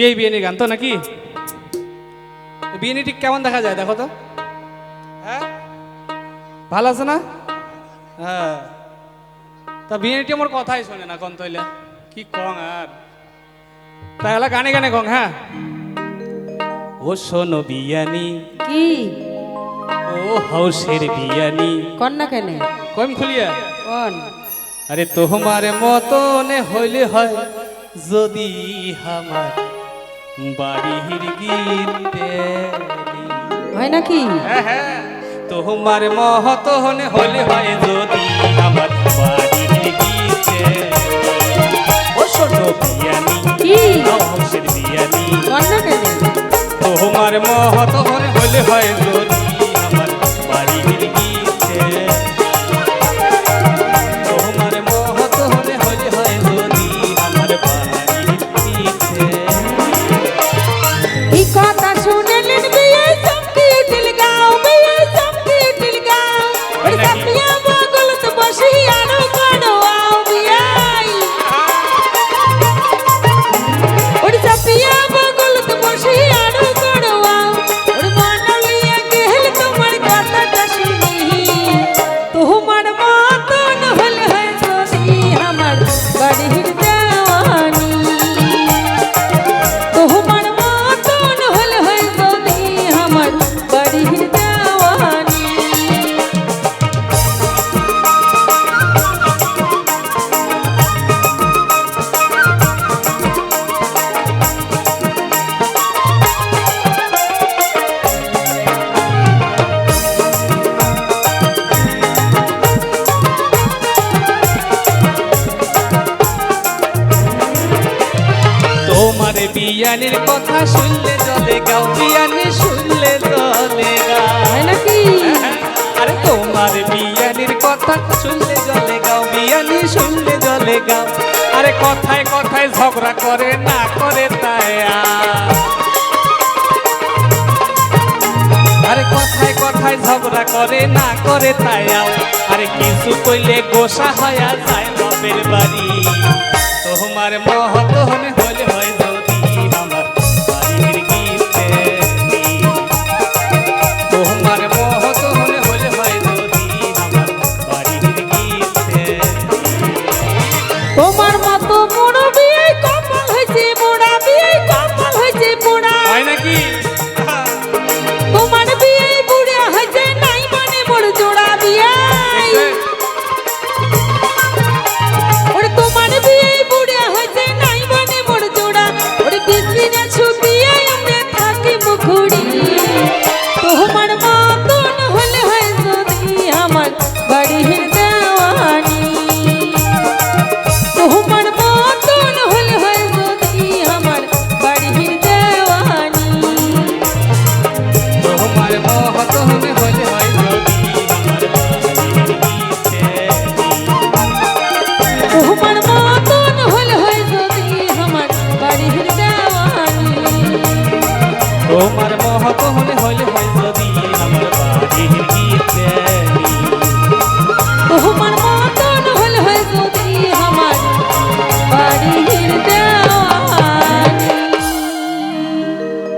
বিয়ে বিয়ে গান তো নাকি? বিয়ে ঠিক কেমন দেখা যায় দেখো তো। হ্যাঁ? ভালো আছে না? হ্যাঁ। তা বিয়েটি আমার কথাই শোনে না কন তৈলে কি কং আর। তাহলে গানে গানে কং হ্যাঁ? ও শোনো বিয়ানি। কি? ও হাউসের বিয়ানি। কন্যা কেনে? কম খুলিয়া কোন? আরে তোমার মতনে হইলে হয় যদি আমার বাড়ির গীতে হয় নাকি? হ্যাঁ হ্যাঁ। তোমার হলে হইলে হয় যদি আমার বাড়ির গীতে ও শোনো বিয়ানি কি? বিয়ানি। তোমার মহতনে হইলে হয় যদি তোমার বিয়ানের কথা শুনলে জলে গাও বিয়ানি শুনলে জলে গাও আরে তোমার বিয়ানির কথা শুনলে জলে গাও বিয়ানি শুনলে জলে গাও আরে কথায় কথায় ঝগড়া করে না করে তাই আর। কথায় কথায় ঝগড়া করে না করে তাই। আরে কিছু কইলে গোসা হয়া যায় বাপের বাড়ি তোমার মহত হলে হলে হয় মহত হবে বলে হয় তোমার মহত হলে হলে হয়